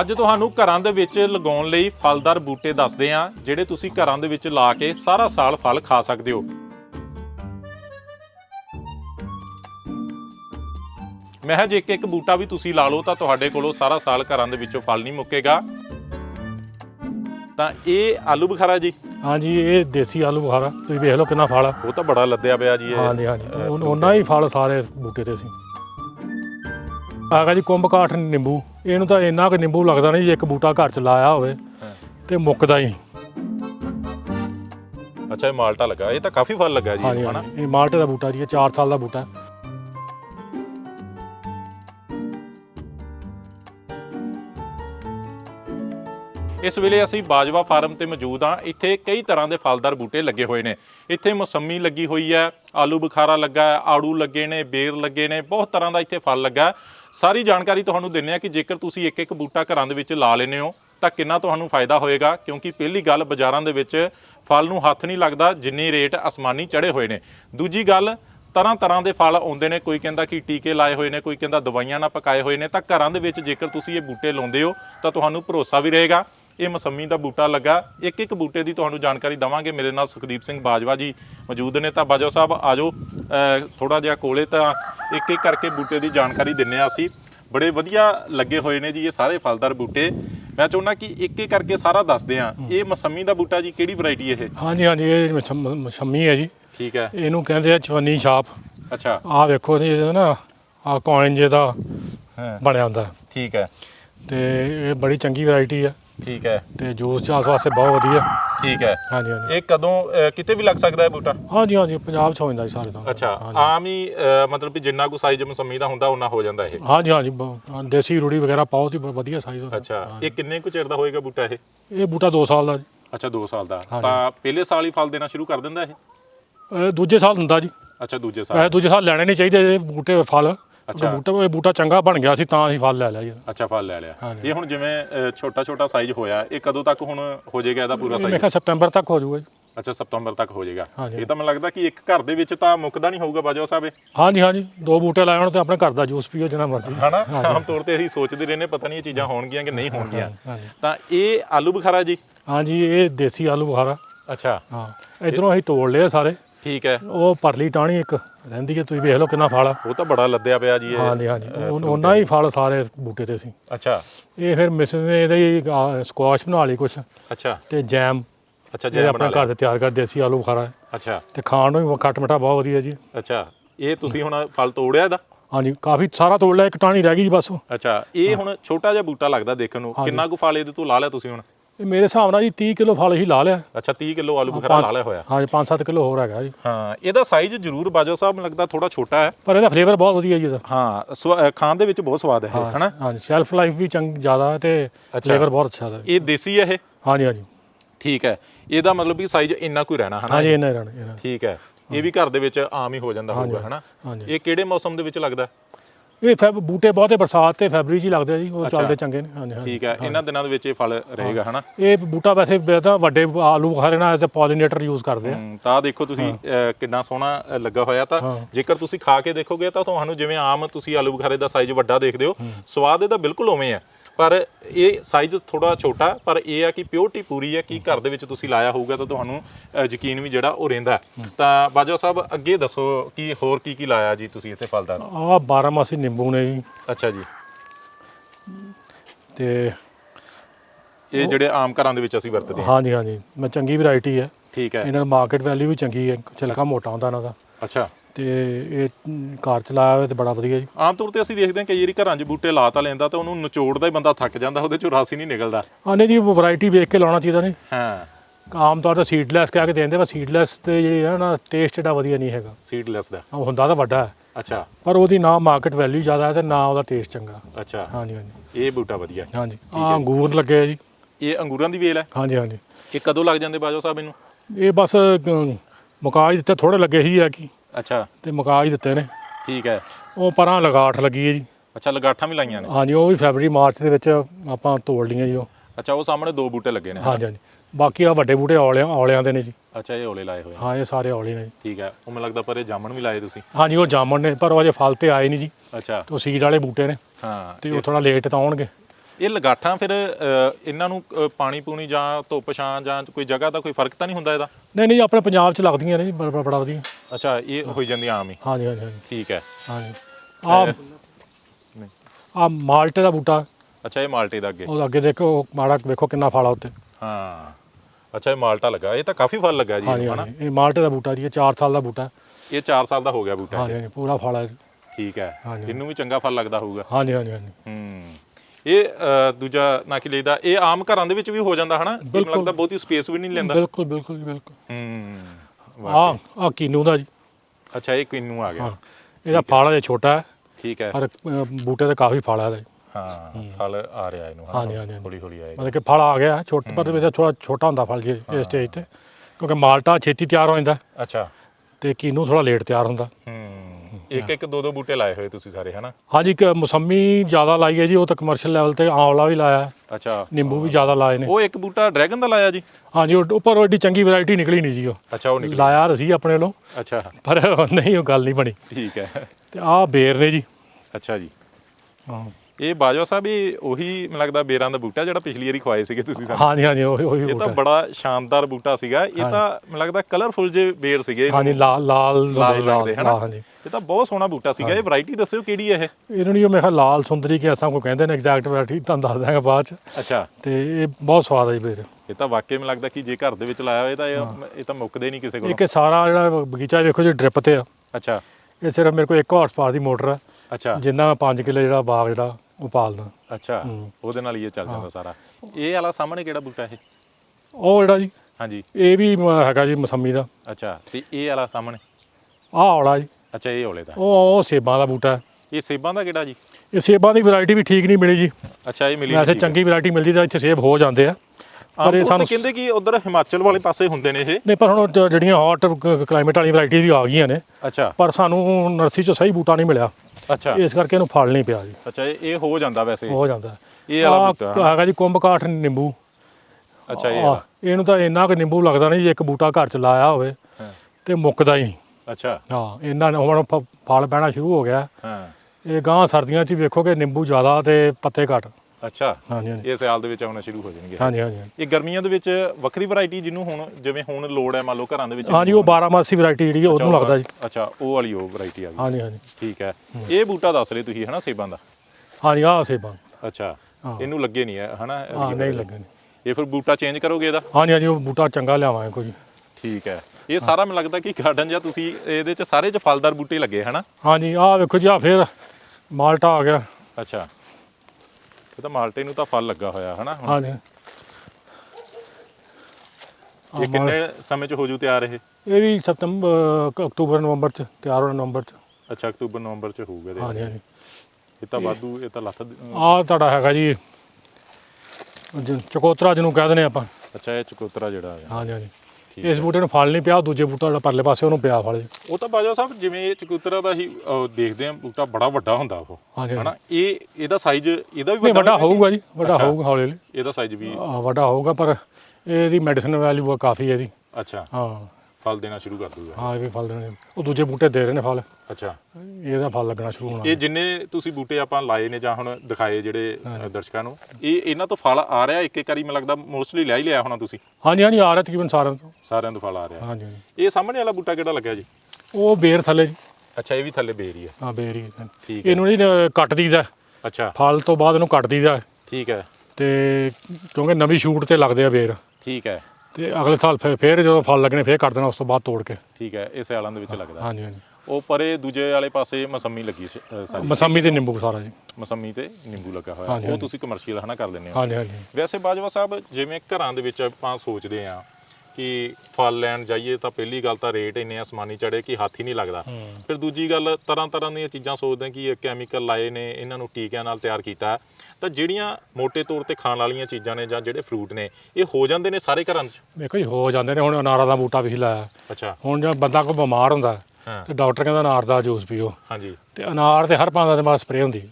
ਅੱਜ ਤੁਹਾਨੂੰ ਘਰਾਂ ਦੇ ਵਿੱਚ ਲਗਾਉਣ ਲਈ ਫਲਦਾਰ ਬੂਟੇ ਦੱਸਦੇ ਹਾਂ ਜਿਹੜੇ ਤੁਸੀਂ ਘਰਾਂ ਦੇ ਵਿੱਚ ਲਾ ਕੇ ਸਾਰਾ ਸਾਲ ਫਲ ਖਾ ਸਕਦੇ ਹੋ। ਮਹਿਜ ਇੱਕ ਇੱਕ ਬੂਟਾ ਵੀ ਤੁਸੀਂ ਲਾ ਲਓ ਤਾਂ ਤੁਹਾਡੇ ਕੋਲੋਂ ਸਾਰਾ ਸਾਲ ਘਰਾਂ ਦੇ ਵਿੱਚੋਂ ਫਲ ਨਹੀਂ ਮੁੱਕੇਗਾ। ਤਾਂ ਇਹ ਆਲੂ ਬੁਖਾਰਾ ਜੀ? ਹਾਂਜੀ ਇਹ ਦੇਸੀ ਆਲੂ ਬੁਖਾਰਾ। ਤੁਸੀਂ ਵੇਖ ਲਓ ਕਿੰਨਾ ਫਲ ਆ। ਉਹ ਤਾਂ ਬੜਾ ਲੱਦਿਆ ਪਿਆ ਜੀ ਇਹ। ਹਾਂਜੀ ਹਾਂਜੀ। ਉਹ- ਉਹਨਾਂ ਹੀ ਫਲ ਸਾਰੇ ਬੂਟੇ ਤੇ ਸੀ। ਆਗਾ ਜੀ ਕੁੰਭ ਕਾਠ ਨਿੰਬੂ। ਇਹਨੂੰ ਤਾਂ ਇੰਨਾ ਕੁ ਨਿੰਬੂ ਲੱਗਦਾ ਨਹੀਂ ਜੇ ਇੱਕ ਬੂਟਾ ਘਰ ਚ ਲਾਇਆ ਹੋਵੇ ਹਾਂ। ਤੇ ਮੁੱਕਦਾ ਹੀ ਅੱਛਾ ਇਹ ਮਾਲਟਾ ਲੱਗਾ। ਇਹ ਤਾਂ ਕਾਫੀ ਫਲ ਲੱਗਾ ਜੀ ਹਾਂਜੀ ਹਨਾ? ਇਹ ਮਾਲਟੇ ਦਾ ਬੂਟਾ ਜੀ ਇਹ 4 ਸਾਲ ਦਾ ਬੂਟਾ। ਇਸ ਵੇਲੇ ਅਸੀਂ ਬਾਜਵਾ ਫਾਰਮ ਤੇ ਮੌਜੂਦ ਹਾਂ। ਇੱਥੇ ਕਈ ਤਰ੍ਹਾਂ ਦੇ ਫਲਦਾਰ ਬੂਟੇ ਲੱਗੇ ਹੋਏ ਨੇ। ਇੱਥੇ ਮੌਸਮੀ ਲੱਗੀ ਹੋਈ ਹੈ। ਆਲੂ ਬੁਖਾਰਾ ਲੱਗਾ ਹੈ, ਆੜੂ ਲੱਗੇ ਨੇ, ਬੇਰ ਲੱਗੇ ਨੇ, ਬਹੁਤ ਤਰ੍ਹਾਂ ਦਾ ਇੱਥੇ ਫਲ ਲੱਗਾ ਸਾਰੀ ਜਾਣਕਾਰੀ ਤੁਹਾਨੂੰ ਦਿੰਨੇ ਆ ਕਿ ਜੇਕਰ ਤੁਸੀਂ ਇੱਕ ਇੱਕ ਬੂਟਾ ਘਰਾਂ ਦੇ ਵਿੱਚ ਲਾ ਲੈਨੇ ਹੋ, ਤਾਂ ਕਿੰਨਾ ਤੁਹਾਨੂੰ ਫਾਇਦਾ ਹੋਏਗਾ? ਕਿਉਂਕਿ ਪਹਿਲੀ ਗੱਲ ਬਾਜ਼ਾਰਾਂ ਦੇ ਵਿੱਚ ਫਲ ਨੂੰ ਹੱਥ ਨਹੀਂ ਲੱਗਦਾ, ਜਿੰਨੀ ਰੇਟ ਅਸਮਾਨੀ ਚੜੇ ਹੋਏ ਨੇ। ਦੂਜੀ ਗੱਲ ਤਰ੍ਹਾਂ ਤਰ੍ਹਾਂ ਦੇ ਫਲ ਆਉਂਦੇ ਨੇ। ਕੋਈ ਕਹਿੰਦਾ ਕਿ ਟੀਕੇ ਲਾਏ ਹੋਏ ਨੇ, ਕੋਈ ਕਹਿੰਦਾ ਦਵਾਈਆਂ ਨਾਲ ਪਕਾਏ ਹੋਏ ਨੇ। ਤਾਂ ਘਰਾਂ ਦੇ ਵਿੱਚ ਜੇਕਰ ਤੁਸੀਂ ਇਹ ਬੂਟੇ ਲਾਉਂਦੇ ਹੋ, ਤਾਂ ਤੁਹਾਨੂੰ ਭਰੋਸਾ ਵੀ ਰਹੇਗਾ। ਇਹ ਮਸੰਮੀ ਦਾ ਬੂਟਾ ਲੱਗਾ। ਇੱਕ ਇੱਕ ਬੂਟੇ ਦੀ ਤੁਹਾਨੂੰ ਜਾਣਕਾਰੀ ਦਵਾਂਗੇ। ਮੇਰੇ ਨਾਲ ਸੁਖਦੀਪ ਸਿੰਘ ਬਾਜਵਾ ਜੀ ਮੌਜੂਦ ਨੇ। ਤਾਂ ਬਾਜਵਾ ਸਾਹਿਬ ਆਜੋ। ਥੋੜਾ ਜਿਹਾ ਕੋਲੇ ਤਾਂ ਇੱਕ ਇੱਕ ਕਰਕੇ ਬੂਟੇ ਦੀ ਜਾਣਕਾਰੀ ਦਿੰਨੇ ਆ ਅਸੀਂ। ਬੜੇ ਵਧੀਆ ਲੱਗੇ ਹੋਏ ਨੇ ਜੀ ਇਹ ਸਾਰੇ ਫਲਦਾਰ ਬੂਟੇ। ਮੈਂ ਚਾਹੁੰਦਾ ਕਿ ਇੱਕ ਇੱਕ ਕਰਕੇ ਸਾਰਾ ਦੱਸਦੇ ਆ। ਇਹ ਮਸੰਮੀ ਦਾ ਬੂਟਾ ਜੀ ਕਿਹੜੀ ਵੈਰਾਈਟੀ ਇਹ? ਹਾਂਜੀ ਹਾਂਜੀ ਇਹ ਮਛੰਮੀ ਹੈ ਜੀ। ਠੀਕ ਹੈ। ਇਹਨੂੰ ਕਹਿੰਦੇ ਆ ਚਵੰਨੀ ਛਾਪ। ਅੱਛਾ। ਆਹ ਵੇਖੋ ਜੀ ਇਹਦਾ ਨਾ ਆ ਕੋਇਨ ਜਿਹਦਾ ਹਾਂ। ਬਣਿਆ ਹੁੰਦਾ। ਠੀਕ ਹੈ। ਤੇ ਇਹ ਬੜੀ ਚੰਗੀ ਵੈਰਾਈਟੀ ਆ। ਠੀਕ ਹੈ। ਤੇ ਜੂਸ ਚਾਸ ਵਾਸਤੇ ਬਹੁਤ ਵਧੀਆ। ਠੀਕ ਹੈ। ਹਾਂਜੀ ਹਾਂਜੀ। ਇਹ ਕਦੋਂ ਅਹ, ਕਿਤੇ ਵੀ ਲੱਗ ਸਕਦਾ ਹੈ ਬੂਟਾ? ਹਾਂਜੀ ਹਾਂਜੀ ਪੰਜਾਬ ਚ ਹੋ ਜਾਂਦਾ ਜੀ ਸਾਰੇ ਤੋਂ। ਅੱਛਾ ਆਮ ਹੀ ਅਹ, ਮਤਲਬ ਕਿ ਜਿੰਨਾ ਕੁ ਸਾਈਜ਼ ਮਸੰਮੀ ਦਾ ਹੁੰਦਾ ਉਹਨਾਂ ਹੋ ਜਾਂਦਾ ਇਹ। ਹਾਂਜੀ ਹਾਂਜੀ ਬ- ਦੇਸੀ ਰੂੜੀ ਵਗੈਰਾ ਬਹੁਤ ਹੀ ਬ- ਵਧੀਆ ਸਾਈਜ਼ ਦਾ ਅੱਛਾ ਇਹ ਕਿੰਨੇ ਕੁ ਚਿਰ ਦਾ ਹੋਏਗਾ ਬੂਟਾ ਇਹ? ਇਹ ਬੂਟਾ 2 ਸਾਲ ਦਾ ਜੀ। ਅੱਛਾ 2 ਸਾਲ ਦਾ। ਹਾਂਜੀ। ਤਾਂ ਪਹਿਲੇ ਸਾਲ ਹੀ ਫਲ ਦੇਣਾ ਸ਼ੁਰੂ ਕਰ ਦਿੰਦਾ ਇਹ? ਇਹ ਦੂਜੇ ਸਾਲ ਹੁੰਦਾ ਜੀ। ਅੱਛਾ ਦੂਜੇ ਸਾਲ। ਇਹ ਦੂਜੇ ਸਾਲ ਲੈਣੇ ਨਹੀਂ ਚਾਹੀਦੇ ਇਹ ਬੂਟੇ ਫਲ। ਅੱਛਾ। ਬੂਟਾ ਇਹ ਬੂਟਾ ਚੰਗਾ ਬਣ ਗਿਆ ਸੀ ਤਾਂ ਅਸੀਂ ਫਲ ਲੈ ਲਿਆ ਜੀ। ਅੱਛਾ ਫਲ ਲੈ ਲਿਆ। ਹਾਂਜੀ। ਇਹ ਹੁਣ ਜਿਵੇਂ ਛੋਟਾ ਛੋਟਾ ਸਾਈਜ਼ ਹੋਇਆ ਇਹ ਕਦੋਂ ਤੱਕ ਹੁਣ ਹੋ ਜਾਏਗਾ ਇਹਦਾ ਪੂਰਾ ਮੈਂ ਸਾਈਜ਼ ਕਿਹਾ ਸਪਟੈਂਬਰ ਤੱਕ ਹੋ ਜਾਊਗਾ ਜੀ। ਅੱਛਾ ਸਤੰਬਰ ਤੱਕ ਹੋ ਜਾਏਗਾ। ਹਾਂਜੀ। ਇਹ ਤਾਂ ਮੈਨੂੰ ਲੱਗਦਾ ਕਿ ਇੱਕ ਘਰ ਦੇ ਵਿੱਚ ਤਾਂ ਮੁੱਕਦਾ ਨਹੀਂ ਹੋਊਗਾ ਬਾਜਵਾ ਸਾਹਿਬ ਇਹ। ਹਾਂਜੀ ਹਾਂਜੀ। ਦੋ ਬੂਟੇ ਲਾਏ ਹੋਣ ਤੇ ਆਪਣੇ ਘਰ ਦਾ ਜੂਸ ਪੀਓ ਜਿੰਨਾ ਮਰਜ਼ੀ। ਹਨਾ? ਆਮ ਤੌਰ ਤੇ ਅਸੀਂ ਸੋਚਦੇ ਰਹਿੰਦੇ ਪਤਾ ਨਹੀਂ ਇਹ ਚੀਜ਼ਾਂ ਹੋਣਗੀਆਂ ਕਿ ਨਹੀਂ ਹੋਣਗੀਆਂ। ਹਾਂਜੀ ਤਾਂ ਇਹ ਆਲੂ ਬੁਖਾਰਾ ਜੀ? ਹਾਂਜੀ ਇਹ ਦੇਸੀ ਆਲੂ ਬੁਖਾਰਾ। ਅੱਛਾ। ਹਾਂ। ਇਧਰੋਂ ਅਸੀਂ ਤੋੜ ਲਏ ਸਾਰੇ। ਠੀਕ ਹੈ। ਉਹ ਪਰਲੀ ਟਾਹਣੀ ਇੱਕ ਰਹਿੰਦੀ ਹੈ ਤੁਸੀਂ ਵੇਖ ਲਓ ਕਿੰਨਾ ਫਲ ਆ। ਉਹ ਤਾਂ ਬੜਾ ਲੱਦਿਆ ਪਿਆ ਜੀ ਇਹ। ਹਾਂਜੀ ਹਾਂਜੀ। ਉਹ- ਉਹਨਾਂ ਹੀ ਫਲ ਸਾਰੇ ਬੂਟੇ ਤੇ ਸੀ। ਅੱਛਾ। ਇਹ ਫਿਰ ਮਿਸਿਸ ਨੇ ਇਹਦੇ ਸਕੁਆਸ਼ ਬਣਾ ਲਈ ਕੁਛ। ਅੱਛਾ। ਤੇ ਜੈਮ। ਅੱਛਾ ਇਹ ਜੈ ਆਪਣੇ ਬਣਾ ਘਰ ਦੇ ਤਿਆਰ ਕਰ ਦੇਸੀ ਆਲੂ ਬੁਖਾਰਾ। ਅੱਛਾ। ਤੇ ਖਾਣ ਨੂੰ ਵੀ ਖੱਟ ਮਿੱਠਾ ਬਹੁਤ ਵਧੀਆ ਜੀ। ਅੱਛਾ। ਇਹ ਤੁਸੀਂ ਹੁਣ ਫਲ ਤੋੜਿਆ ਇਹਦਾ? ਹਾਂਜੀ ਕਾਫੀ ਸਾਰਾ ਤੋੜ ਲਿਆ ਇੱਕ ਟਾਹਣੀ ਰਹਿ ਗਈ ਜੀ ਬਸ। ਅੱਛਾ। ਇਹ ਹੁਣ ਛੋਟਾ ਜਿਹਾ ਬੂਟਾ ਲੱਗਦਾ ਦੇਖਣ ਨੂੰ। ਕਿੰਨਾ ਕੁ ਫਲ ਇਹਦੇ ਤੋਂ ਲਾ ਲਿਆ ਤੁਸੀਂ ਹੁਣ? ਇਹ ਮੇਰੇ ਹਿਸਾਬ ਨਾਲ ਜੀ 30 ਕਿਲੋ ਫਲ ਹੀ ਲਾ ਲਿਆ। ਅੱਛਾ 30 ਕਿਲੋ ਆਲੂ ਬੁਖਾਰਾ ਲਾ ਲਿਆ ਹੋਇਆ। ਹਾਂਜੀ 5-7 ਕਿਲੋ ਹੋਰ ਹੈਗਾ ਜੀ। ਹਾਂ ਇਹਦਾ ਸਾਈਜ਼ ਜ਼ਰੂਰ ਬਾਜੋ ਸਾਹਿਬ ਮੈਨੂੰ ਲੱਗਦਾ ਥੋੜਾ ਛੋਟਾ ਹੈ। ਪਰ ਇਹਦਾ ਫਲੇਵਰ ਬਹੁਤ ਵਧੀਆ ਜੀ ਇਹਦਾ। ਹਾਂ ਖਾਣ ਦੇ ਵਿੱਚ ਬਹੁਤ ਸਵਾਦ ਹੈ ਹਨਾ? ਹਾਂਜੀ ਸ਼ੈਲਫ ਲਾਈਫ ਵੀ ਚੰਗ ਜ਼ਿਆਦਾ ਹੈ ਤੇ ਫਲੇਵਰ ਬਹੁਤ ਅੱਛਾ ਹੈ। ਇਹ ਦੇਸੀ ਹੈ ਇਹ? ਹਾਂਜੀ ਹਾਂਜੀ। ਠੀਕ ਹੈ। ਇਹਦਾ ਮਤਲਬ ਵੀ ਸਾਈਜ਼ ਇੰਨਾ ਕੁ ਹੀ ਰਹਿਣਾ ਹਨਾ? ਹਾਂਜੀ ਇਹਨਾਂ ਰਹਿਣਾ ਇਹਨਾਂ ਠੀਕ ਹੈ। ਇਹ ਵੀ ਘਰ ਦੇ ਵਿੱਚ ਆਮ ਹੀ ਹੋ ਜਾਂਦਾ ਹੋਊਗਾ ਹਨਾ? ਇਹ ਕਿਹੜੇ ਮੌਸਮ ਦੇ ਵਿੱਚ ਲੱਗਦਾ? ਇਹ ਫੈਬ ਬੂਟੇ ਬਹੁਤੇ ਬਰਸਾਤ ਤੇ ਫੈਬਰੀ ਚ ਹੀ ਲੱਗਦੇ ਆ ਜੀ ਉਹ ਚੱਲਦੇ ਚੰਗੇ ਨੇ ਹਾਂਜੀ ਹਾਂਜੀ। ਠੀਕ ਹੈ ਇਹਨਾਂ ਦਿਨਾਂ ਦੇ ਵਿੱਚ ਇਹ ਫਲ ਰਹੇਗਾ ਹਨਾ? ਇਹ ਬੂਟਾ ਵੈਸੇ ਤਾਂ ਵੱਡੇ ਆਲੂ ਬੁਖਾਰੇ ਨਾਲ ਐਜ਼ ਅ ਪੋਲੀਨੇਟਰ ਯੂਜ਼ ਕਰਦੇ ਆ। ਹਮ, ਤਾਂ ਆਹ ਦੇਖੋ ਤੁਸੀਂ ਕਿੰਨਾ ਸੋਹਣਾ ਲੱਗਾ ਹੋਇਆ ਤਾਂ ਹਾਂ। ਜੇਕਰ ਤੁਸੀਂ ਖਾ ਕੇ ਦੇਖੋਗੇ ਤਾਂ ਤੁਹਾਨੂੰ ਜਿਵੇਂ ਆਮ ਤੁਸੀਂ ਆਲੂ ਬੁਖਾਰੇ ਦਾ ਸਾਈਜ਼ ਵੱਡਾ ਦੇਖਦੇ ਹੋ ਸਵਾਦ ਇਹਦਾ ਬਿਲਕੁਲ ਉਵੇਂ ਹੈ। ਪਰ ਇਹ ਸਾਈਜ਼ ਥੋੜਾ ਛੋਟਾ ਪਰ ਇਹ ਆ ਕਿ ਪਿਓਰਟੀ ਪੂਰੀ ਹੈ ਕਿ ਘਰ ਦੇ ਵਿੱਚ ਤੁਸੀਂ ਲਾਇਆ ਹੋਊਗਾ ਤਾਂ ਤੁਹਾਨੂੰ ਅ, ਯਕੀਨ ਵੀ ਜਿਹੜਾ ਉਹ ਰਹਿੰਦਾ ਹੈ। ਤਾਂ ਬਾਜਵਾ ਸਾਹਿਬ ਅੱਗੇ ਦੱਸੋ ਕਿ ਹੋਰ ਕੀ ਕੀ ਲਾਇਆ ਜੀ ਤੁਸੀਂ ਇੱਥੇ ਫਲਦਾਰ? ਆਹ 12 ਮਾਸੀ ਨਿੰਬੂ ਨੇ ਜੀ। ਅੱਛਾ ਜੀ। ਤੇ ਇਹ ਜਿਹੜੇ ਆਮ ਘਰਾਂ ਦੇ ਵਿੱਚ ਅਸੀਂ ਵਰਤਦੇ ਹਾਂ। ਹਾਂਜੀ ਹਾਂਜੀ। ਮੈਂ ਚੰਗੀ ਵੈਰਾਈਟੀ ਹੈ। ਠੀਕ ਹੈ। ਇਹਨਾਂ ਦਾ ਮਾਰਕੀਟ ਵੈਲਿਊ ਵੀ ਚੰਗੀ ਹੈ। ਛਿਲਕਾ ਮੋਟਾ ਹੁੰਦਾ ਇਹਨਾਂ ਦਾ। ਅੱਛਾ। ਤੇ ਇਹ ਘਰ ਚ ਲਾਇਆ ਹੋਇਆ ਤੇ ਬੜਾ ਵਧੀਆ ਜੀ। ਆਮ ਤੌਰ ਤੇ ਅਸੀਂ ਦੇਖਦੇ ਹਾਂ ਕਈ ਵਾਰੀ ਘਰਾਂ 'ਚ ਬੂਟੇ ਲਾ ਤਾਂ ਲੈਂਦਾ ਤਾਂ ਉਹਨੂੰ ਨਿਚੋੜਦਾ ਹੀ ਬੰਦਾ ਥੱਕ ਜਾਂਦਾ ਉਹਦੇ 'ਚੋਂ ਰਸ ਹੀ ਨਹੀਂ ਨਿਕਲਦਾ। ਆਨੇ ਜੀ ਵੈਰਾਈਟੀ ਵੇਖ ਕੇ ਲਾਉਣਾ ਚਾਹੀਦਾ ਨਹੀਂ ਹਾਂ। ਆਮ ਤੌਰ ਤੇ ਸੀਡਲੈਸ ਕਹਿ ਕੇ ਦਿੰਦੇ ਪਰ ਸੀਡਲੈਸ ਤੇ ਜਿਹੜੀ ਹੈ ਨਾ ਟੇਸਟ ਇਹਦਾ ਵਧੀਆ ਨਹੀਂ ਹੈਗਾ। ਸੀਡਲੈਸ ਦਾ। ਉਹ ਹੁੰਦਾ ਤਾਂ ਵੱਡਾ। ਹੈ ਅੱਛਾ। ਪਰ ਉਹਦੀ ਨਾ ਮਾਰਕੀਟ ਵੈਲਿਊ ਜ਼ਿਆਦਾ ਹੈ ਤੇ ਨਾ ਉਹਦਾ ਟੇਸਟ ਚੰਗਾ। ਅੱਛਾ। ਹਾਂਜੀ ਹਾਂਜੀ। ਇਹ ਬੂਟਾ ਵਧੀਆ। ਹੈ। ਹਾਂਜੀ ਆ ਅੰਗੂਰ ਲੱਗੇ ਆ ਜੀ। ਇਹ ਅੰਗੂਰਾਂ ਦੀ ਵੇਲ ਹੈ? ਹਾਂਜੀ ਹਾਂਜੀ। ਇਹ ਕਦੋਂ ਲੱਗ ਜਾਂਦੇ ਬਾਜੋ ਸਾਹਿਬ ਇਹਨੂੰ? ਇਹ ਬਸ ਮੁਕਾ ਹੀ ਦਿੱਤੇ ਥੋੜੇ ਲੱਗੇ ਹੀ ਆ ਕੀ। ਅੱਛਾ। ਤੇ ਮੁਕਾ ਹੀ ਦਿੱਤੇ ਨੇ। ਠੀਕ ਹੈ। ਉਹ ਪਰਾਂ ਲਗਾਠ ਲੱਗੀ ਹੈ ਜੀ। ਅੱਛਾ ਲਗਾਠਾਂ ਵੀ ਲਾਈਆਂ ਨੇ? ਹਾਂਜੀ ਉਹ ਵੀ ਫੈਬਰੀ ਮਾਰਚ ਦੇ ਵਿੱਚ ਆਪਾਂ ਤੋੜ ਲਈਆਂ ਜੀ ਉਹ। ਅੱਛਾ ਉਹ ਸਾਹਮਣੇ ਦੋ ਬੂਟੇ ਲੱਗੇ ਨੇ। ਹਾਂਜੀ ਹਾਂਜੀ। ਬਾਕੀ ਆ ਵੱਡੇ ਬੂਟੇ ਔਲਿਆਂ ਔਲਿਆਂ ਦੇ ਨੇ ਜੀ। ਅੱਛਾ ਇਹ ਓਲੇ ਲਾਏ ਹੋਏ ਨੇ। ਹਾਂ ਇਹ ਸਾਰੇ ਔਲੇ ਨੇ ਜੀ। ਠੀਕ ਹੈ। ਉਹ ਮੈਨੂੰ ਲੱਗਦਾ ਪਰ ਇਹ ਜਾਮਣ ਵੀ ਲਾਏ ਤੁਸੀਂ। ਹਾਂਜੀ ਉਹ ਜਾਮਣ ਨੇ ਪਰ ਉਹ ਅਜੇ ਫਲ ਤੇ ਆਏ ਨਹੀਂ ਜੀ। ਅੱਛਾ। ਤੇ ਉਹ ਸੀਡ ਵਾਲੇ ਬੂਟੇ ਨੇ। ਹਾਂ ਤੇ ਉਹ ਥੋੜਾ ਲੇਟ ਤਾਂ ਆਉਣਗੇ। ਇਹ ਲਗਾਠਾਂ ਫਿਰ ਇਹਨਾਂ ਨੂੰ ਪਾਣੀ ਪੂਣੀ ਜਾਂ ਧੁੱਪ ਛਾਂ ਜਾਂ ਕੋਈ ਜਗ੍ਹਾ ਦਾ ਕੋਈ ਫ਼ਰਕ ਤਾਂ ਨਹੀਂ ਹੁੰਦਾ ਇਹਦਾ? ਨਹੀਂ ਨਹੀਂ ਆਪਣੇ ਪੰਜਾਬ 'ਚ ਲੱਗਦੀਆਂ ਨੇ ਜੀ ਬੜਾ ਬੜਾ ਵਧੀਆ। ਅੱਛਾ ਇਹ ਹੋਈ ਜਾਂਦੀ ਆਮ ਹੀ? ਹਾਂਜੀ ਹਾਂਜੀ ਹਾਂਜੀ। ਠੀਕ ਹੈ। ਹਾਂਜੀ। ਆ ਨਹੀਂ। ਆ ਮਾਲਟੇ ਦਾ ਬੂਟਾ। ਅੱਛਾ ਇਹ ਮਾਲਟੇ ਦਾ ਅੱਗੇ। ਉਹ ਅੱਗੇ ਦੇਖੋ ਉਹ ਮਾੜਾ ਵੇਖੋ ਕਿੰਨਾ ਫਲ ਉੱਤੇ। ਹਾਂ। ਅੱਛਾ ਇਹ ਮਾਲਟਾ ਲੱਗਾ। ਇਹ ਤਾਂ ਕਾਫੀ ਫਲ ਲੱਗਾ ਜੀ ਹਾਂਜੀ ਇਹਨੂੰ, ਹਨਾ? ਹਾਂਜੀ। ਇਹ ਮਾਲਟੇ ਦਾ ਬੂਟਾ ਜੀ ਇਹ 4 ਸਾਲ ਦਾ ਬੂਟਾ। ਇਹ 4 ਸਾਲ ਦਾ ਹੋ ਗਿਆ ਬੂਟਾ ਹਾਂਜੀ ਇਹ। ਹਾਂਜੀ ਪੂਰਾ ਫਲ ਹੈ ਠੀਕ ਹੈ। ਹਾਂਜੀ। ਇਹਨੂੰ ਵੀ ਚੰਗਾ ਫਲ ਲੱਗਦਾ ਹੋਊਗਾ। ਹਾਂਜੀ ਹਾਂਜੀ ਹਾਂਜੀ। ਹੂੰ। ਇਹ ਦੂਜਾ ਨਾ ਕੀ ਲਈਦਾ ਇਹ ਆਮ ਘਰਾਂ ਦੇ ਵਿੱਚ ਵੀ ਹੋ ਜਾਂਦਾ ਹਨਾ? ਮੈਨੂੰ ਲੱਗਦਾ ਬਹੁਤੀ ਸਪੇਸ ਵੀ ਨਹੀਂ ਲੈਂਦਾ। ਬਿਲਕੁਲ ਬਿਲਕੁਲ ਜੀ, ਬਿਲਕੁਲ। ਹੂੰ। ਆ ਆ ਕੀਨੂ ਦਾ ਜੀ? ਅੱਛਾ ਇਹ ਕਿੰਨੂ ਆ ਗਿਆ? ਹਾਂ ਇਹਦਾ ਫਲ ਅਜੇ ਛੋਟਾ ਹੈ। ਠੀਕ ਹੈ। ਪਰ ਬੂਟੇ ਤੇ ਕਾਫੀ ਫਲ ਹੈ ਜੀ। ਹਾਂ ਫਲ ਆ ਰਿਹਾ ਇਹਨੂੰ ਹਾਂਜੀ, ਹਾਂਜੀ। ਹੌਲੀ ਹੌਲੀ ਆਏਗਾ। ਮਤਲਬ ਕਿ ਫਲ ਆ ਗਿਆ ਛੋਟਾ ਪਰ ਇਹਦਾ ਥੋੜਾ ਛੋਟਾ ਹੁੰਦਾ ਫਲ ਜੀ ਇਸ ਸਟੇਜ ਤੇ। ਕਿਉਂਕਿ ਮਾਲਟਾ ਛੇਤੀ ਤਿਆਰ ਹੋ ਜਾਂਦਾ। ਅੱਛਾ। ਤੇ ਕੀਨੂ ਥੋੜਾ ਲੇਟ ਤਿਆਰ ਹੁੰਦਾ। ਹੂੰ। ਇੱਕ ਇੱਕ ਦੋ ਦੋ ਬੂਟੇ ਲਾਏ ਹੋਏ ਤੁਸੀਂ ਸਾਰੇ ਹਨਾ? ਹਾਂਜੀ ਇੱਕ ਮੌਸੰਮੀ ਜ਼ਿਆਦਾ ਲਾਈ ਹੈ ਜੀ ਉਹ ਤਾਂ ਕਮਰਸ਼ੀਅਲ ਲੈਵਲ ਤੇ ਆਂਵਲਾ ਵੀ ਲਾਇਆ ਹੈ, ਅੱਛਾ। ਨਿੰਬੂ ਵੀ ਜ਼ਿਆਦਾ ਲਾਏ ਨੇ। ਉਹ ਇੱਕ ਬੂਟਾ ਡਰੈਗਨ ਦਾ ਲਾਇਆ ਜੀ? ਹਾਂਜੀ ਉਹ ਉੱਪਰ ਉਹ ਏਡੀ ਚੰਗੀ ਵੈਰਾਈਟੀ ਨਿਕਲੀ ਨਹੀਂ ਜੀ ਉਹ। ਅੱਛਾ ਉਹ ਨਿਕਲ। ਲਾਇਆ ਰਸੀ ਆਪਣੇ ਵੱਲੋਂ। ਅੱਛਾ। ਪਰ ਨਹੀਂ ਉਹ ਗੱਲ ਨਹੀਂ ਬਣੀ। ਠੀਕ ਹੈ। ਤੇ ਆਹ ਬੇਰ ਨੇ ਜੀ। ਅੱਛਾ ਜੀ। ਹਾਂ। ਇਹ ਬਾਜਵਾ ਸਾਹਿਬ ਇਹ ਉਹੀ ਮੈਨੂੰ ਲੱਗਦਾ ਬੇਰਾਂ ਦਾ ਬੂਟਾ ਜਿਹੜਾ ਪਿਛਲੀ ਵਾਰੀ ਖਵਾਏ ਸੀਗੇ ਤੁਸੀਂ ਸਾਨੂੰ। ਹਾਂਜੀ ਹਾਂਜੀ ਉਹੀ ਉਹੀ ਇਹ ਤਾਂ ਬੂਟਾ। ਬੜਾ ਸ਼ਾਨਦਾਰ ਬੂਟਾ ਸੀਗਾ। ਇਹ ਤਾਂ ਮੈਨੂੰ ਲੱਗਦਾ ਕਲਰਫੁਲ ਜੇ ਬੇਰ ਸੀਗੇ ਹਾਂਜੀ ਲਾਲ ਲਾਲ ਲਾਲ ਲਾਲ ਰੰਗ ਦੇ ਹਨਾ? ਲਾਲ, ਹਾਂਜੀ। ਇਹ ਤਾਂ ਬਹੁਤ ਸੋਹਣਾ ਬੂਟਾ ਸੀਗਾ। ਇਹ ਵੈਰਾਈਟੀ ਦੱਸਿਓ ਕਿਹੜੀ ਹੈ ਇਹ? ਇਹਨਾਂ ਨੂੰ ਮੈਂ ਕਿਹਾ ਲਾਲ ਸੁੰਦਰੀ ਕਿ ਐਸਾ ਕੋ ਕਹਿੰਦੇ ਨੇ ਐਗਜ਼ੈਕਟ ਵੈਰਾਈਟੀ ਤੁਹਾਨੂੰ ਦੱਸ ਦਾਂਗਾ ਬਾਅਦ ਚ। ਅੱਛਾ। ਤੇ ਇਹ ਬਹੁਤ ਸਵਾਦ ਹੈ ਜੀ ਬੇਰ। ਇਹ ਤਾਂ ਵਾਕਈ ਮੈਨੂੰ ਲੱਗਦਾ ਕਿ ਜੇ ਘਰ ਦੇ ਵਿੱਚ ਲਾਇਆ ਹੋਇਆ ਤਾਂ ਇਹ ਇਹ ਤਾਂ ਮੁੱਕਦੇ ਨਹੀਂ ਕਿਸੇ ਕੋਲ। ਇੱਕ ਇਹ ਸਾਰਾ ਜਿਹੜਾ ਬਗੀਚਾ ਵੇਖੋ ਜੀ ਡ੍ਰਿਪ ਤੇ ਆ। ਅੱਛਾ। ਇਹ ਸਿਰਫ ਮੇਰੇ ਕੋਲ ਇੱਕ ਹਾਰਸ ਪਾਵਰ ਦੀ ਮੋਟਰ ਹੈ ਅੱਛਾ। ਜਿੰਨਾ ਮੈਂ 5 ਕਿੱਲੇ ਜਿਹੜਾ ਬਾਗ ਜਿਹੜਾ ਉਹ ਪਾਲਦਾ ਅੱਛਾ ਹੂੰ। ਉਹਦੇ ਨਾਲ ਹੀ ਇਹ ਚੱਲ ਜਾਂਦਾ ਸਾਰਾ। ਇਹ ਵਾਲਾ ਸਾਹਮਣੇ ਕਿਹੜਾ ਬੂਟਾ ਇਹ? ਉਹ ਜਿਹੜਾ ਜੀ ਹਾਂਜੀ। ਇਹ ਵੀ ਮ- ਹੈਗਾ ਜੀ ਮਸੰਮੀ ਦਾ। ਅੱਛਾ ਤੇ ਇਹ ਵਾਲਾ ਸਾਹਮਣੇ? ਆਹ ਔਲਾ ਜੀ। ਅੱਛਾ ਇਹ ਔਲੇ ਦਾ। ਉਹ ਉਹ ਸੇਬਾਂ ਦਾ ਬੂਟਾ ਹੈ। ਇਹ ਸੇਬਾਂ ਦਾ ਕਿਹੜਾ ਜੀ? ਇਹ ਸੇਬਾਂ ਦੀ ਵੈਰਾਈਟੀ ਵੀ ਠੀਕ ਨਹੀਂ ਮਿਲੀ ਜੀ। ਅੱਛਾ ਇਹ ਮਿਲੀ ਵੈਸੇ ਠੀਕ ਹੈ। ਚੰਗੀ ਵੈਰਾਈਟੀ ਮਿਲਦੀ ਤਾਂ ਇੱਥੇ ਸੇਬ ਹੋ ਜਾਂਦੇ ਆ। ਆਮ ਪਰ ਇਹ ਤੌਰ ਤੇ ਸਾਨੂੰ ਕਹਿੰਦੇ ਕਿ ਉਧਰ ਹਿਮਾਚਲ ਵਾਲੇ ਪਾਸੇ ਹੁੰਦੇ ਨੇ ਇਹ। ਨਹੀਂ ਪਰ ਹੁਣ ਉਹ ਜ- ਜਿਹੜੀਆਂ ਹੌਟ ਕਲਾਈਮੇਟ ਵਾਲੀ ਵੈਰਾਈਟੀ ਵੀ ਆ ਗਈਆਂ ਨੇ। ਅੱਛਾ। ਪਰ ਸਾਨੂੰ ਨਰਸਰੀ ਚੋਂ ਸਹੀ ਬੂਟਾ ਨਹੀਂ ਮਿਲਿਆ। ਅੱਛਾ। ਇਸ ਕਰਕੇ ਇਹਨੂੰ ਫਲ ਨਹੀਂ ਪਿਆ ਜੀ। ਅੱਛਾ ਇਹ ਇਹ ਹੋ ਜਾਂਦਾ ਵੈਸੇ। ਹੋ ਜਾਂਦਾ। ਇਹ ਵਾਲਾ ਆਹ ਬੂਟਾ। ਹੈਗਾ ਜੀ ਕੁੰਭ ਕਾਠ ਨਿੰਬੂ। ਅੱਛਾ ਇਹ ਆਹ, ਵਾਲਾ। ਇਹਨੂੰ ਤਾਂ ਇੰਨਾ ਕੁ ਨਿੰਬੂ ਲੱਗਦਾ ਨਹੀਂ ਜੇ ਇੱਕ ਬੂਟਾ ਘਰ ਚ ਲਾਇਆ ਹੋਵੇ ਹਾਂ। ਤੇ ਮੁੱਕਦਾ ਹੀ ਨਹੀਂ। ਅੱਛਾ। ਹਾਂ ਇਹਨਾਂ ਨੇ ਹੁਣ ਫ- ਫਲ ਪੈਣਾ ਸ਼ੁਰੂ ਹੋ ਗਿਆ। ਹਾਂ। ਇਹ ਗਾਂ ਸਰਦੀਆਂ 'ਚ ਹੀ ਵੇਖੋਗੇ ਨਿੰਬੂ ਜ਼ਿਆਦਾ ਤੇ ਪੱਤੇ ਘੱਟ। ਅੱਛਾ ਹਾਂਜੀ ਹਾਂਜੀ। ਇਹ ਸਿਆਲ ਦੇ ਵਿੱਚ ਆਉਣਾ ਸ਼ੁਰੂ ਹੋ ਜਾਣਗੇ। ਹਾਂਜੀ ਹਾਂਜੀ ਇਹ ਗਰਮੀਆਂ ਦੇ ਵਿੱਚ ਵੱਖਰੀ ਵੈਰਾਈਟੀ ਜਿਹਨੂੰ ਹੁਣ ਜਿਵੇਂ ਹੁਣ ਲੋੜ ਹੈ ਮੰਨ ਲਓ ਘਰਾਂ ਦੇ ਵਿੱਚ ਹਾਂਜੀ ਉਹ 12 ਮਾਸੀ ਵੈਰਾਈਟੀ ਜਿਹੜੀ ਹੈ ਉਹਨੂੰ ਲੱਗਦਾ ਜੀ। ਅੱਛਾ ਉਹ ਵਾਲੀ ਉਹ ਵੈਰਾਈਟੀ ਆ ਗਈ। ਹਾਂਜੀ ਹਾਂਜੀ। ਠੀਕ ਹੈ। ਇਹ ਬੂਟਾ ਦੱਸ ਰਹੇ ਤੁਸੀਂ ਹਨਾ ਸੇਬਾਂ ਦਾ? ਹਾਂਜੀ ਆਹ ਸੇਬਾਂ। ਅੱਛਾ। ਇਹਨੂੰ ਲੱਗੇ ਨਹੀਂ ਹੈ ਹਨਾ? ਹਾਂ ਨਹੀਂ ਲੱਗੇ। ਇਹ ਫਿਰ ਬੂਟਾ ਚੇਂਜ ਕਰੋਗੇ ਇਹਦਾ? ਹਾਂਜੀ ਹਾਂਜੀ ਉਹ ਬੂਟਾ ਚੰਗਾ ਲਿਆਵਾਂਗੇ ਕੋਈ। ਠੀਕ ਹੈ। ਇਹ ਸਾਰਾ ਮੈਨੂੰ ਲੱਗਦਾ ਕਿ ਗਾਰਡਨ ਜਾਂ ਤੁਸੀਂ ਇਹਦੇ ਚ ਸਾਰੇ ਚ ਫਲਦਾਰ ਬੂਟੇ ਲੱਗੇ ਹਨਾ? ਹਾਂਜੀ ਆਹ ਵੇਖੋ ਜੀ ਆ ਫੇਰ ਮਾਲਟਾ ਆ ਗਿਆ। ਅੱਛਾ। ਇਹ ਤਾਂ ਮਾਲਟੇ ਨੂੰ ਤਾਂ ਫਲ ਲੱਗਾ ਹੋਇਆ ਹਨਾ? ਹੁਣ ਹਾਂਜੀ। ਇਹ ਕਿੰਨੇ ਸਮੇਂ ਚ ਹੋ ਜੂ ਤਿਆਰ ਇਹ? ਇਹ ਵੀ ਸਤੰਬਰ ਅਕ- ਅਕਤੂਬਰ ਨਵੰਬਰ ਚ ਤਿਆਰ ਹੋਣਾ ਨਵੰਬਰ ਚ। ਅੱਛਾ ਅਕਤੂਬਰ ਨਵੰਬਰ ਚ ਹੋਊਗਾ ਇਹਦੇ ਹਾਂਜੀ ਹਾਂਜੀ। ਇਹ ਤਾਂ ਵਾਧੂ ਇਹ ਤਾਂ ਲੱਥ ਆਹ ਤੁਹਾਡਾ ਹੈਗਾ ਜੀ ਜ- ਚਕੋਤਰਾ ਜਿਹਨੂੰ ਕਹਿ ਦਿੰਦੇ ਆਪਾਂ। ਅੱਛਾ ਇਹ ਚਕੋਤਰਾ ਜਿਹੜਾ ਹੈ ਹਾਂਜੀ ਹਾਂਜੀ। ਇਸ ਬੂਟੇ ਨੂੰ ਫਲ ਨਹੀਂ ਪਿਆ ਦੂਜੇ ਬੂਟਾ ਜਿਹੜਾ ਪਰਲੇ ਪਾਸੇ ਉਹਨੂੰ ਪਿਆ ਫਲ। ਜੀ ਉਹ ਤਾਂ ਬਾਜਾ ਸਾਹਿਬ ਜਿਵੇਂ ਚਕੋਤਰਾ ਦਾ ਹੀ ਅਹ, ਦੇਖਦੇ ਆ ਬੂਟਾ ਬੜਾ ਵੱਡਾ ਹੁੰਦਾ ਉਹ। ਹਾਂਜੀ ਹਨਾ? ਇਹ ਇਹਦਾ ਸਾਈਜ਼ ਇਹਦਾ ਵੀ ਨਹੀਂ ਵੱਡਾ ਹੋਏਗਾ ਹੋਊਗਾ ਜੀ ਵੱਡਾ ਅੱਛਾ। ਹੋਊਗਾ ਹੌਲੀ ਹੌਲੀ। ਇਹਦਾ ਸਾਈਜ਼ ਵੀ ਵੱਡਾ ਹੋਊਗਾ ਪਰ ਇਹਦੀ ਮੈਡੀਸਨ ਵੈਲਿਊ ਕਾਫੀ ਹੈ ਇਹਦੀ। ਅੱਛਾ। ਹਾਂ। ਫਲ ਦੇਣਾ ਸ਼ੁਰੂ ਕਰ ਦੂਗਾ। ਹਾਂ ਇਹ ਵੀ ਫਲ ਦੇਣੇ। ਉਹ ਦੂਜੇ ਬੂਟੇ ਦੇ ਰਹੇ ਨੇ ਫਲ। ਅੱਛਾ। ਇਹਦਾ ਫਲ ਲੱਗਣਾ ਸ਼ੁਰੂ ਹੋਣਾ। ਇਹ ਜਿੰਨੇ ਤੁਸੀਂ ਬੂਟੇ ਆਪਾਂ ਲਾਏ ਨੇ ਜਾਂ ਹੁਣ ਦਿਖਾਏ ਜਿਹੜੇ ਦਰਸ਼ਕਾਂ ਨੂੰ ਇਹ ਇਹਨਾਂ ਤੋਂ ਫਲ ਆ ਰਿਹਾ? ਇੱਕ ਇੱਕ ਵਾਰੀ ਮੈਨੂੰ ਲੱਗਦਾ ਮੋਸਟਲੀ ਲਿਆ ਹੀ ਲਿਆ ਹੋਣਾ ਤੁਸੀਂ। ਹਾਂਜੀ ਹਾਂਜੀ ਆ ਰਿਹਾ ਤਕਰੀਬਨ ਸਾਰਿਆਂ ਤੋਂ। ਸਾਰਿਆਂ ਤੋਂ ਫਲ ਆ ਰਿਹਾ। ਹਾਂਜੀ ਇਹ ਸਾਹਮਣੇ ਵਾਲਾ ਬੂਟਾ ਕਿਹੜਾ ਲੱਗਿਆ ਜੀ? ਉਹ ਬੇਰ ਥੱਲੇ ਜੀ। ਅੱਛਾ ਇਹ ਵੀ ਥੱਲੇ ਬੇਰੀ ਹੈ ਹਾਂ ਬੇਰ ਹੀ ਹੈ। ਠੀਕ ਹੈ। ਇਹਨੂੰ ਨਹੀਂ ਕੱਟ ਦਈਦਾ ਅੱਛਾ। ਫਲ ਤੋਂ ਬਾਅਦ ਇਹਨੂੰ ਕੱਟ ਦਈਦਾ ਠੀਕ ਹੈ। ਤੇ ਕਿਉਂਕਿ ਨਵੀਂ ਸ਼ੂਟ ਤੇ ਲੱਗਦੇ ਆ ਬੇਰ। ਠੀਕ ਹੈ। ਤੇ ਅਗਲੇ ਸਾਲ ਫਿਰ ਫੇਰ ਜਦੋਂ ਫਲ ਲੱਗਣੇ ਫੇਰ ਕੱਟ ਦੇਣਾ ਉਸ ਤੋਂ ਬਾਅਦ ਤੋੜ ਕੇ। ਠੀਕ ਹੈ ਇਹ ਸਿਆਲਾਂ ਦੇ ਵਿੱਚ ਲੱਗਦਾ। ਹਾਂਜੀ ਹਾਂਜੀ। ਉਹ ਪਰੇ ਦੂਜੇ ਵਾਲੇ ਪਾਸੇ ਮਸੰਮੀ ਲੱਗੀ ਸੀ, ਅ, ਸਾਰੀ। ਮਸੰਮੀ ਤੇ ਨਿੰਬੂ ਸਾਰਾ ਜੀ। ਮਸੰਮੀ ਤੇ ਨਿੰਬੂ ਲੱਗਾ ਹੋਇਆ। ਹਾਂਜੀ, ਉਹ ਹਾਂਜੀ। ਤੁਸੀਂ ਕਮਰਸ਼ੀਅਲ ਹਨਾ ਕਰ ਦਿੰਦੇ ਹੋ। ਹਾਂਜੀ ਹਾਂਜੀ। ਵੈਸੇ ਬਾਜਵਾ ਸਾਹਿਬ ਜਿਵੇਂ ਘਰਾਂ ਦੇ ਵਿੱਚ ਆਪਾਂ ਸੋਚਦੇ ਆ ਕਿ ਫਲ ਲੈਣ ਜਾਈਏ ਤਾਂ ਪਹਿਲੀ ਗੱਲ ਤਾਂ ਰੇਟ ਇੰਨੇ ਅਸਮਾਨੀ ਚੜੇ ਕਿ ਹੱਥ ਹੀ ਨਹੀਂ ਲੱਗਦਾ। ਫਿਰ ਦੂਜੀ ਗੱਲ ਤਰ੍ਹਾਂ ਤਰ੍ਹਾਂ ਦੀਆਂ ਚੀਜ਼ਾਂ ਸੋਚਦੇ ਕਿ ਇਹ ਕੈਮੀਕਲ ਲਾਏ ਨੇ ਇਹਨਾਂ ਨੂੰ ਟੀਕਿਆਂ ਨਾਲ ਤਿਆਰ ਕੀਤਾ। ਹੈ। ਤਾਂ ਜਿਹੜੀਆਂ ਮੋٹے ਤੌਰ ਤੇ ਖਾਣ ਵਾਲੀਆਂ ਚੀਜ਼ਾਂ ਨੇ ਜਾਂ ਜਿਹੜੇ ਫਰੂਟ ਨੇ ਇਹ ਹੋ ਜਾਂਦੇ ਨੇ ਸਾਰੇ ਘਰਾਂ 'ਚ? ਵੇਖੋ ਜੀ ਹੋ ਜਾਂਦੇ ਨੇ ਹੁਣ ਅਨਾਰਾਂ ਦਾ ਬੂਟਾ ਵੀ ਲਾਇਆ। ਅੱਛਾ। ਹੁਣ ਜੇ ਬੰਦਾ ਕੋਈ ਬਿਮਾਰ ਹੁੰਦਾ ਤੇ ਡਾਕਟਰ ਕਹਿੰਦਾ ਅਨਾਰ ਦਾ ਜੂਸ ਪੀਓ। ਹਾਂਜੀ। ਤੇ ਅਨਾਰ ਤੇ ਹਰ 15 ਦਿਨ ਬਾਅਦ ਸਪਰੇਅ ਹੁੰਦੀ।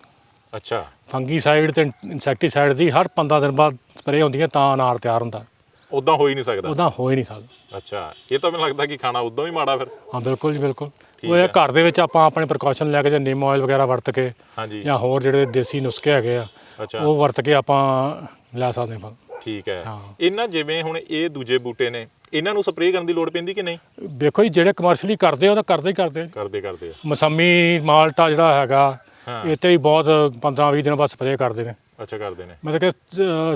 ਅੱਛਾ। ਫੰਗੀਸਾਈਡ ਤੇ ਇਨਸੈਕਟੀਸਾਈਡ ਦੀ ਹਰ 15 ਦਿਨ ਬਾਅਦ ਸਪਰੇਅ ਹੁੰਦੀ ਹੈ ਤਾਂ ਅਨਾਰ ਤਿਆਰ ਹੁੰਦਾ। ਉਦਾਂ ਹੋ ਹੀ ਨਹੀਂ ਸਕਦਾ। ਉਹਦਾ ਹੋ ਹੀ ਨਹੀਂ ਸਕਦਾ। ਅੱਛਾ ਇਹ ਤਾਂ ਮੈਨੂੰ ਲੱਗਦਾ ਕਿ ਖਾਣਾ ਉਦਾਂ ਹੀ ਮਾੜਾ ਫਿਰ। ਹਾਂ ਬਿਲਕੁਲ ਜੀ ਬਿਲਕੁਲ। ਉਹ ਇਹ। ਘਰ ਦੇ ਵਿੱਚ ਆਪਾਂ ਆਪਣੇ ਪ੍ਰੀਕਾਸ਼ਨ ਲੈ ਕੇ ਜੇ ਨਿੰਮ ਆਇਲ ਵਗੈਰਾ ਵਰਤ ਕੇ ਹਾਂਜੀ। ਜਾਂ ਹੋਰ ਜਿਹੜੇ ਦੇਸੀ ਨੁਸਖੇ ਹੈਗੇ ਆ ਅੱਛਾ। ਉਹ ਵਰਤ ਕੇ ਆਪਾਂ ਲੈ ਸਕਦੇ ਹਾਂ ਫਲ। ਠੀਕ ਹੈ। ਹਾਂ। ਇਹਨਾਂ ਜਿਵੇਂ ਹੁਣ ਇਹ ਦੂਜੇ ਬੂਟੇ ਨੇ ਇਹਨਾਂ ਨੂੰ ਸਪਰੇਅ ਕਰਨ ਦੀ ਲੋੜ ਪੈਂਦੀ ਕਿ ਨਹੀਂ? ਵੇਖੋ ਜੀ ਜਿਹੜੇ ਕਮਰਸ਼ੀਅਲੀ ਕਰਦੇ ਆ ਉਹ ਤਾਂ ਕਰਦੇ ਹੀ ਕਰਦੇ ਆ। ਕਰਦੇ ਕਰਦੇ ਆ। ਮਸੰਮੀ ਮਾਲਟਾ ਜਿਹੜਾ ਹੈਗਾ ਹਾਂ। ਇਹ ਤੇ ਬਹੁਤ 15 20 ਦਿਨ ਬਾਅਦ ਸਪਰੇਅ ਕਰਦੇ ਨੇ। ਅੱਛਾ ਕਰਦੇ ਨੇ। ਮਤਲਬ ਕਿ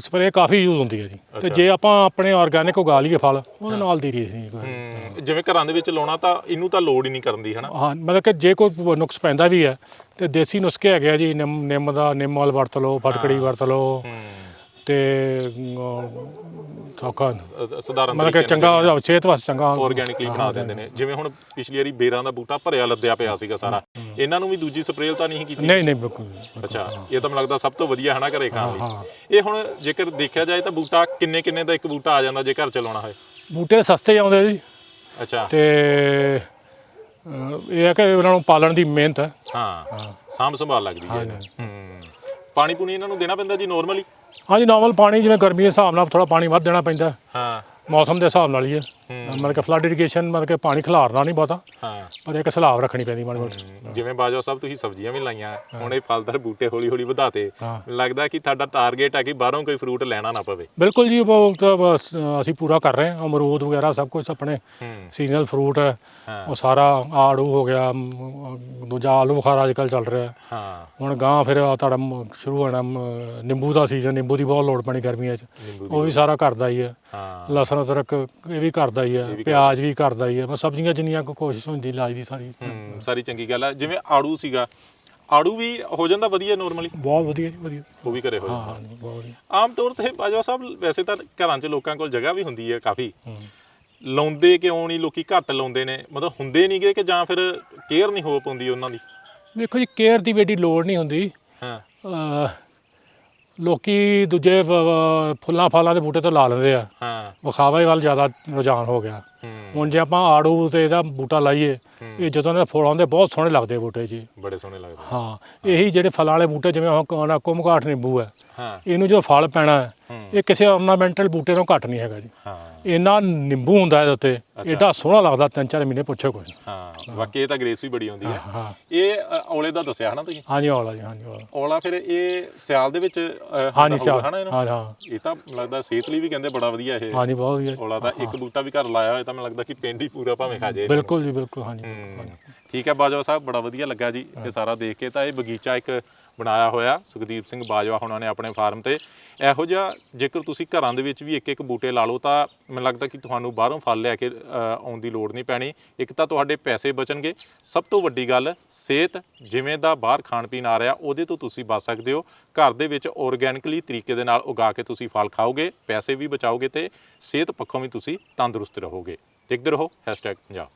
ਸਪਰੇਅ ਕਾਫੀ ਯੂਜ਼ ਹੁੰਦੀ ਹੈ ਜੀ। ਤੇ। ਜੇ ਆਪਾਂ ਆਪਣੇ ਆਰਗੈਨਿਕ ਉਗਾ ਲਈਏ ਫਲ ਉਹਦੇ ਨਾਲ ਦੀ ਰੀਸ ਨਹੀਂ ਕੋਈ ਜਿਵੇਂ ਘਰਾਂ ਦੇ ਵਿੱਚ ਲਾਉਣਾ ਤਾਂ ਇਹਨੂੰ ਤਾਂ ਲੋੜ ਹੀ ਨਹੀਂ ਕਰਨ ਦੀ ਹਨਾ? ਹਾਂ ਮਤਲਬ ਕਿ ਜੇ ਕੋਈ ਨੁਕਸ ਪੈਂਦਾ ਵੀ ਹੈ ਤੇ ਦੇਸੀ ਨੁਸਖੇ ਹੈਗੇ ਆ ਜੀ ਨਿੰਮ ਨਿੰਮ ਦਾ ਨਿੰਮ ਵਾਲ ਵਰਤ ਲਓ ਫਟਕੜੀ ਵਰਤ ਲਓ। ਤੇ ਸੌਖਾ ਅ- ਸਧਾਰਨ ਮਤਲਬ ਕਿ ਚੰਗਾ ਸਿਹਤ ਵਾਸਤੇ ਚੰਗਾ ਆਰਗੈਨਿਕਲੀ ਬਣਾ ਦਿੰਦੇ ਨੇ। ਜਿਵੇਂ ਹੁਣ ਪਿਛਲੀ ਵਾਰੀ ਬੇਰਾਂ ਦਾ ਬੂਟਾ ਭਰਿਆ ਲੱਦਿਆ ਪਿਆ ਸੀਗਾ ਸਾਰਾ। ਇਹਨਾਂ ਨੂੰ ਵੀ ਦੂਜੀ ਸਪਰੇਅ ਤਾਂ ਨਹੀਂ ਕੀਤੀ? ਨਹੀਂ ਨਹੀਂ ਬਿਲਕੁਲ ਨਹੀਂ। ਅੱਛਾ ਇਹ ਤਾਂ ਮੈਨੂੰ ਲੱਗਦਾ ਸਭ ਤੋਂ ਵਧੀਆ ਹਨਾ ਘਰੇ ਖਾਣ ਲਈ। ਹਾਂ ਇਹ ਹੁਣ ਜੇਕਰ ਦੇਖਿਆ ਜਾਏ ਤਾਂ ਬੂਟਾ ਕਿੰਨੇ ਕਿੰਨੇ ਦਾ ਇੱਕ ਬੂਟਾ ਆ ਜਾਂਦਾ ਜੇ ਘਰ ਚ ਲਾਉਣਾ ਹੋਏ? ਬੂਟੇ ਸਸਤੇ ਆਉਂਦੇ ਜੀ। ਅੱਛਾ। ਤੇ ਅਹ, ਇਹ ਹੈ ਕਿ ਉਹਨਾਂ ਨੂੰ ਪਾਲਣ ਦੀ ਮਿਹਨਤ ਹੈ। ਹਾਂ ਹਾਂ। ਸਾਂਭ ਸੰਭਾਲ ਲੱਗਦੀ ਹੈ। ਹੂੰ। ਪਾਣੀ ਪੂਣੀ ਇਹਨਾਂ ਨੂੰ ਦੇਣਾ ਪੈਂਦਾ ਜੀ ਨਾਰਮਲੀ ਹਾਂਜੀ ਨਾਰਮਲ ਪਾਣੀ ਜਿਵੇਂ ਗਰਮੀ ਦੇ ਹਿਸਾਬ ਨਾਲ ਥੋੜਾ ਪਾਣੀ ਵੱਧ ਦੇਣਾ ਪੈਂਦਾ ਹਾਂ ਮੌਸਮ ਦੇ ਹਿਸਾਬ ਨਾਲ ਹੀ ਹੈ। ਮਤਲਬ ਕਿ ਫਲੱਡ ਇਰੀਗੇਸ਼ਨ ਮਤਲਬ ਕਿ ਪਾਣੀ ਖਿਲਾਰਨਾ ਨਹੀਂ ਬਹੁਤਾ ਹਾਂ। ਪਰ ਇੱਕ ਸਲਾਬ ਰੱਖਣੀ ਪੈਂਦੀ ਮਾੜੀ ਮੋਟੀ। ਜਿਵੇਂ ਬਾਜਵਾ ਸਾਹਿਬ ਤੁਸੀਂ ਸਬਜ਼ੀਆਂ ਵੀ ਲਾਈਆਂ ਹੁਣ ਇਹ ਫਲਦਾਰ ਬੂਟੇ ਹੌਲੀ ਹੌਲੀ ਵਧਾਤੇ ਲੱਗਦਾ ਕਿ ਤੁਹਾਡਾ ਟਾਰਗੇਟ ਹੈ ਕਿ ਬਾਹਰੋਂ ਕੋਈ ਫਰੂਟ ਲੈਣਾ ਨਾ ਪਵੇ। ਬਿਲਕੁਲ ਜੀ ਅਸੀਂ ਪੂਰਾ ਕਰ ਰਹੇ ਹਾਂ ਅਮਰੂਦ ਵਗੈਰਾ ਸਭ ਕੁਝ ਆਪਣੇ ਸੀਜ਼ਨਲ ਫਰੂਟ ਹੈ। ਉਹ ਸਾਰਾ ਆੜੂ ਹੋ ਗਿਆ ਦੂਜਾ ਆਲੂ ਬੁਖਾਰਾ ਅੱਜ ਕੱਲ੍ਹ ਚੱਲ ਰਿਹਾ। ਹਾਂ। ਹੁਣ ਗਾਂ ਫਿਰ ਤੁਹਾਡਾ ਸ਼ੁਰੂ ਹੋਣਾ ਨਿੰਬੂ ਦਾ ਸੀਜ਼ਨ ਨਿੰਬੂ ਦੀ ਬਹੁਤ ਲੋੜ ਪੈਣੀ ਗਰਮੀਆਂ 'ਚ। ਉਹ ਵੀ ਸਾਰਾ ਘਰ ਦਾ ਹੀ ਹੈ। ਹਾਂ। ਲਸਣ ਅਦਰਕ ਇਹ ਵੀ ਘਰ ਦਾ ਹੀ ਹੈ ਪਿਆਜ਼ ਵੀ ਘਰ ਦਾ ਹੀ। ਹੈ ਬਸ ਸਬਜ਼ੀਆਂ ਜਿੰਨੀਆਂ ਕੁ ਕੋਸ਼ਿਸ਼ ਹੁੰਦੀ ਇਲਾਜ ਦੀ ਸਾਰੀ। ਹੂੰ ਸਾਰੀ ਚੰਗੀ ਗੱਲ ਹੈ ਜਿਵੇਂ ਆੜੂ ਸੀਗਾ ਆੜੂ ਵੀ ਹੋ ਜਾਂਦਾ ਵਧੀਆ ਨਾਰਮਲੀ ਬਹੁਤ ਵਧੀਆ ਜੀ ਵਧੀਆ। ਉਹ ਵੀ ਘਰੇ ਹੋ ਹਾਂ ਜਾਂਦਾ। ਹਾਂ ਜੀ, ਬਹੁਤ ਵਧੀਆ। ਆਮ ਤੌਰ ਤੇ ਬਾਜਵਾ ਸਾਹਿਬ ਵੈਸੇ ਤਾਂ ਘਰਾਂ 'ਚ ਲੋਕਾਂ ਕੋਲ ਜਗ੍ਹਾ ਵੀ ਹੁੰਦੀ ਹੈ ਕਾਫੀ। ਹੂੰ। ਲਾਉਂਦੇ ਕਿਉਂ ਨਹੀਂ? ਲੋਕੀ ਘੱਟ ਲਾਉਂਦੇ ਨੇ। ਮਤਲਬ ਹੁੰਦੇ ਨਹੀਂਗੇ ਕਿ ਜਾਂ ਫਿਰ ਕੇਅਰ ਨਹੀਂ ਹੋ ਪਾਉਂਦੀ ਉਹਨਾਂ ਦੀ? ਦੇਖੋ ਜੀ ਕੇਅਰ ਦੀ ਵੇਡੀ ਲੋੜ ਨਹੀਂ ਹੁੰਦੀ। ਹਾਂ। ਅਹ ਲੋਕੀ ਦੂਜੇ ਵ- ਵ- ਫੁੱਲਾਂ ਫਾਲਾਂ ਦੇ ਬੂਟੇ ਤੇ ਲਾ ਲੈਂਦੇ ਆ। ਹਾਂ। ਵਿਖਾਵੇ ਵੱਲ ਜ਼ਿਆਦਾ ਰੁਝਾਨ ਹੋ ਗਿਆ। ਹੂੰ ਹੁਣ ਜੇ ਆਪਾਂ ਆੜੂ ਤੇ ਇਹਦਾ ਬੂਟਾ ਲਾਈਏ ਇਹ ਜਦੋਂ ਦੇ ਫੁੱਲ ਆਉਂਦੇ ਬਹੁਤ ਸੋਹਣੇ ਲੱਗਦੇ ਬੂਟੇ ਜੀ। ਬੜੇ ਸੋਹਣੇ ਲੱਗਦੇ ਹਾਂ ਇਹੀ ਜਿਹੜੇ ਫਲਾਂ ਵਾਲੇ ਬੂਟੇ ਜਿਵੇਂ ਹੁਣ ਕੁਮਕਾਠ ਨਿੰਬੂ ਹੈ। ਹਾਂ। ਇਹਨੂੰ ਜੋ ਫਲ ਪੈਣਾ। ਇਹ ਕਿਸੇ ornamental ਬੂਟੇ ਤੋਂ ਘੱਟ ਨਹੀਂ ਹੈਗਾ ਜੀ। ਹਾਂ। ਇੰਨਾ ਨਿੰਬੂ ਹੁੰਦਾ ਇਹਦੇ ਉੱਤੇ ਐਡਾ ਸੋਹਣਾ ਲੱਗਦਾ ਤਿੰਨ ਚਾਰ ਮਹੀਨੇ ਪੁੱਛੋ ਕੁਝ ਹਾਂ ਵਾਕਈ ਇਹ ਤਾਂ ਗ੍ਰੇਸ ਵੀ ਬੜੀ ਆਉਂਦੀ ਹੈ। ਇਹ ਔਲੇ ਦਾ ਦੱਸਿਆ ਹਨਾ ਤੁਸੀਂ? ਹਾਂਜੀ ਔਲਾ ਜੀ ਹਾਂਜੀ ਔਲਾ। ਔਲਾ ਫਿਰ ਇਹ ਸਿਆਲ ਦੇ ਵਿੱਚ ਹਾਂਜੀ ਸਿਆਲ। ਹਨਾ ਇਹਨੂੰ? ਹਾਂ ਹਾਂ। ਇਹ ਤਾਂ ਲੱਗਦਾ ਸਿਹਤ ਲਈ ਵੀ ਕਹਿੰਦੇ ਬੜਾ ਵਧੀਆ ਇਹ। ਹਾਂਜੀ ਬਹੁਤ ਵਧੀਆ। ਔਲਾ ਦਾ ਇੱਕ ਬੂਟਾ ਵੀ ਘਰ ਲਾਇਆ ਹੋਇਆ ਤਾਂ ਮੈਨੂੰ ਲੱਗਦਾ ਕਿ ਪਿੰਡ ਹੀ ਪੂਰਾ ਭਾਵੇਂ ਖਾ ਜਾਏ। ਬਿਲਕੁਲ ਜੀ ਬਿਲਕੁਲ ਹਾਂਜੀ। ਠੀਕ ਹੈ ਬਾਜਵਾ ਸਾਹਿਬ ਬੜਾ ਵਧੀਆ ਲੱਗਾ ਜੀ ਇਹ ਸਾਰਾ ਦੇਖ ਕੇ। ਤਾਂ ਇਹ ਬਗੀਚਾ ਇੱਕ ਬਣਾਇਆ ਹੋਇਆ, ਸੁਖਦੀਪ ਸਿੰਘ ਬਾਜਵਾ ਹੁਣਾਂ ਨੇ ਆਪਣੇ ਫਾਰਮ ਤੇ। ਇਹੋ ਜਿਹਾ ਜੇਕਰ ਤੁਸੀਂ ਘਰਾਂ ਦੇ ਵਿੱਚ ਵੀ ਇੱਕ ਇੱਕ ਬੂਟੇ ਲਾ ਲਓ ਤਾਂ ਮੈਨੂੰ ਲੱਗਦਾ ਕਿ ਤੁਹਾਨੂੰ ਬਾਹਰੋਂ ਫਲ ਲੈ ਕੇ ਆਉਣ ਦੀ ਲੋੜ ਨਹੀਂ ਪੈਣੀ। ਇੱਕ ਤਾਂ ਤੁਹਾਡੇ ਪੈਸੇ ਬਚਣਗੇ। ਸਭ ਤੋਂ ਵੱਡੀ ਗੱਲ, ਸਿਹਤ ਜਿਵੇਂ ਦਾ ਬਾਹਰ ਖਾਣ ਪੀਣ ਆ ਰਿਹਾ, ਉਹਦੇ ਤੋਂ ਤੁਸੀਂ ਬਚ ਸਕਦੇ ਹੋ। ਘਰ ਦੇ ਵਿੱਚ ਆਰਗੈਨਿਕਲੀ ਤਰੀਕੇ ਦੇ ਨਾਲ ਉਗਾ ਕੇ ਤੁਸੀਂ ਫਲ ਖਾਓਗੇ, ਪੈਸੇ ਵੀ ਬਚਾਓਗੇ ਤੇ ਸਿਹਤ ਪੱਖੋਂ ਵੀ ਤੁਸੀਂ ਤੰਦਰੁਸਤ ਰਹੋਗੇ। ਦੇਖਦੇ ਰਹੋ #ਪੰਜਾਬ।